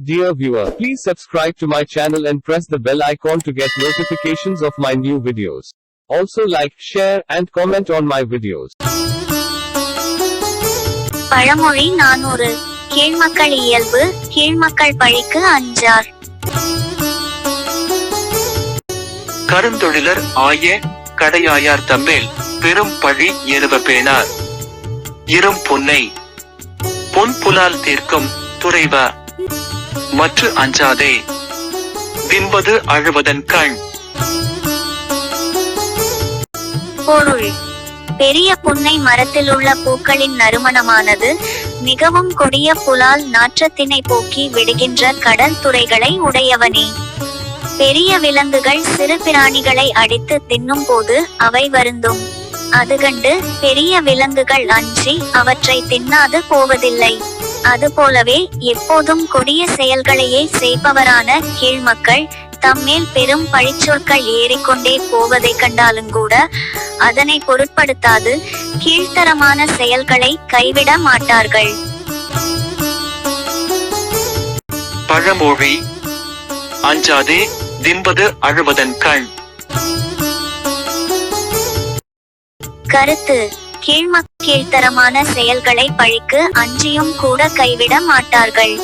Dear viewer, please subscribe to my channel and press the bell icon to get notifications of my new videos. Also like, share, and comment on my videos. பழமொழி நானூறு கீழ்மக்கள் இயல்பு கீழ்மக்கள் பழிக்கு அஞ்சார் கருந்தொழிலர் ஆய கடையாயார் தம்மேல் பெரும் பழி எருவ பேணார் இரும் பொன்னை பொன் புலால் தீர்க்கும் துறைவ மற்ற அஞ்சாதே. தின்பது அழுவதன் கண். பொருள். பெரிய புன்னை மரத்திலுள்ள பூக்களின் நறுமணமானது மிகவும் கொடிய புலால் நாற்றத்தினை போக்கி விடுகின்ற கடல் துறைகளை உடையவனே. பெரிய விலங்குகள் சிறு பிராணிகளை அடித்து தின்னும் போது அவை வருந்தும். அது கண்டு பெரிய விலங்குகள் அஞ்சி அவற்றை தின்னாது போவதில்லை. அதுபோலவே எப்போதும் கொடிய செயல்களையே செய்பவரான கீழ்மக்கள் தம்மேல் பெரும் பழிச்சொற்கள் ஏறிக்கொண்டே போவதைக் கண்டாலும் கூட அதனை பொருட்படுத்தாது கீழ்த்தரமான செயல்களை கைவிட மாட்டார்கள். பழமொழி அஞ்சாதே தின்பது அழுவதன் கண். கருத்து கீழ்மக் கீழ்த்தரமான செயல்களை பழிக்கு அஞ்சியும் கூட கைவிட மாட்டார்கள்.